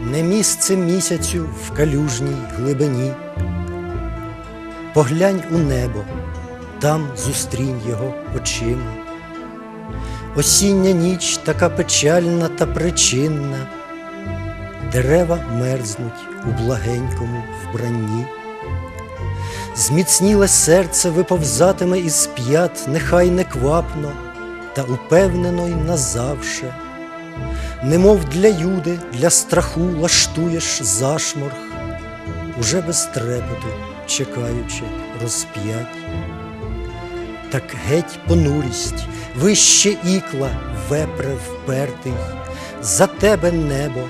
не місце місяцю в калюжній глибині. Поглянь у небо, там зустрінь його очима. Осіння ніч така печальна та причинна, дерева мерзнуть у благенькому вбранні. Зміцніле серце виповзатиме із п'ят, нехай не квапно, та упевнено й назавше. Немов для юди, для страху лаштуєш зашморг, уже без трепету, чекаючи розп'ять. Так геть понурість, вище ікла, вепре впертий, за тебе небо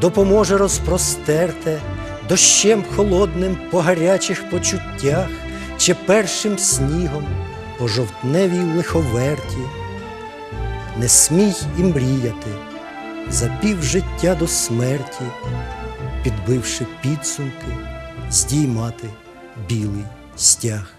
допоможе розпростерте, дощем холодним по гарячих почуттях, чи першим снігом по жовтневій лиховерті. Не смій і мріяти за півжиття до смерті, підбивши підсумки, здіймати білий стяг.